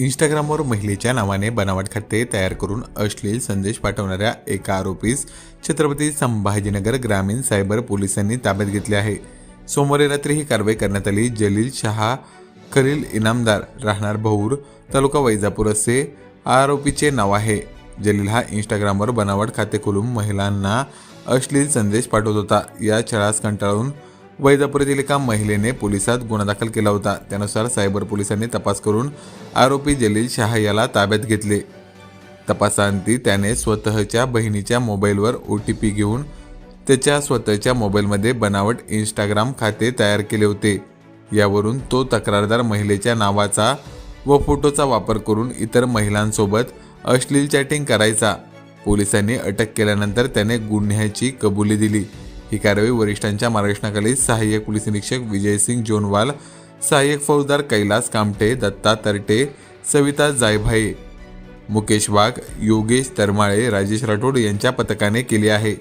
इंस्टाग्रामवर महिलेच्या नावाने बनावट खाते तयार करून अश्लील संदेश पाठवणाऱ्या एका आरोपीस छत्रपती संभाजीनगर ग्रामीण सायबर पोलिसांनी ताब्यात घेतले आहे. सोमवारी रात्री ही कारवाई करण्यात आली. जलील शहा खलील इनामदार राहणार भौर तालुका वैजापूर असे आरोपीचे नाव आहे. जलील हा इंस्टाग्रामवर बनावट खाते खोलून महिलांना अश्लील संदेश पाठवत होता. या छळास कंटाळून वैजापुरातील एका महिलेने पोलिसात गुन्हा दाखल केला होता. त्यानुसार सायबर पोलिसांनी तपास करून आरोपी जलील शहा याला ताब्यात घेतले. तपासांती त्याने स्वतःच्या बहिणीच्या मोबाईलवर ओ टी पी घेऊन त्याच्या स्वतःच्या मोबाईलमध्ये बनावट इंस्टाग्राम खाते तयार केले होते. यावरून तो तक्रारदार महिलेच्या नावाचा व फोटोचा वापर करून इतर महिलांसोबत अश्लील चॅटिंग करायचा. पोलिसांनी अटक केल्यानंतर त्याने गुन्ह्याची कबुली दिली. ही कारवाई वरिष्ठांच्या मार्गदर्शनाखाली सहाय्यक पोलीस निरीक्षक विजयसिंग जोनवाल सहाय्यक फौजदार कैलास कामटे दत्ता तरटे सविता जायभाये मुकेश वाघ योगेश तरमाळे राजेश राठोड यांच्या पथकाने केली आहे.